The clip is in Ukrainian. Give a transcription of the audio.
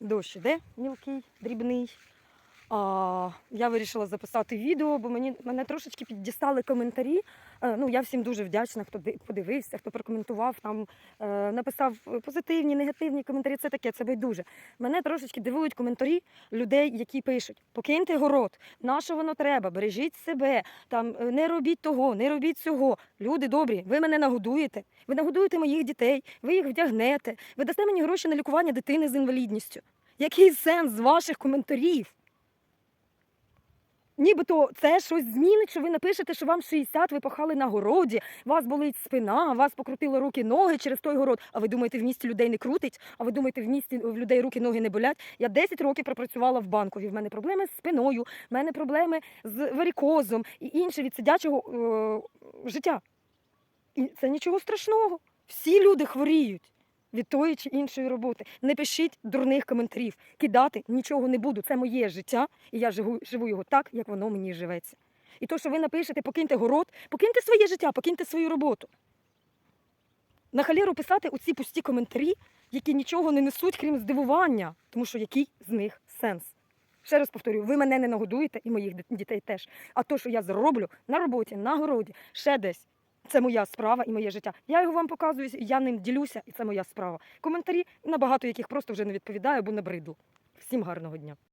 Дощ іде мілкий, дрібний. А, я вирішила записати відео, бо мені мене трошечки піддістали коментарі. Е, ну, я всім дуже вдячна, хто ди- подивився, хто прокоментував, там е, написав позитивні, негативні коментарі. Це таке, це байдуже. Мене трошечки дивують коментарі людей, які пишуть: покиньте город, на воно треба, бережіть себе, там е, не робіть того, не робіть цього. Люди добрі, ви мене нагодуєте, ви нагодуєте моїх дітей, ви їх вдягнете, ви дасте мені гроші на лікування дитини з інвалідністю. Який сенс з ваших коментарів? Нібито це щось змінить, що ви напишете, що вам 60, ви пахали на городі, вас болить спина, вас покрутили руки, ноги через той город. А ви думаєте, в місті людей не крутить? А ви думаєте, в місті в людей руки, ноги не болять? Я 10 років пропрацювала в банкові. В мене проблеми з спиною, в мене проблеми з варикозом і інше від сидячого е, життя. І це нічого страшного. Всі люди хворіють від тої чи іншої роботи. Не пишіть дурних коментарів. Кидати нічого не буду. Це моє життя, і я живу, живу його так, як воно мені живеться. І то, що ви напишете, покиньте город, покиньте своє життя, покиньте свою роботу. На халіру писати оці пусті коментарі, які нічого не несуть, крім здивування, тому що який з них сенс? Ще раз повторюю, ви мене не нагодуєте і моїх дітей теж. А то, що я зроблю на роботі, на городі, ще десь, це моя справа і моє життя. Я його вам показую, я ним ділюся, і це моя справа. Коментарі, на багато яких просто вже не відповідаю, бо набриду. Всім гарного дня.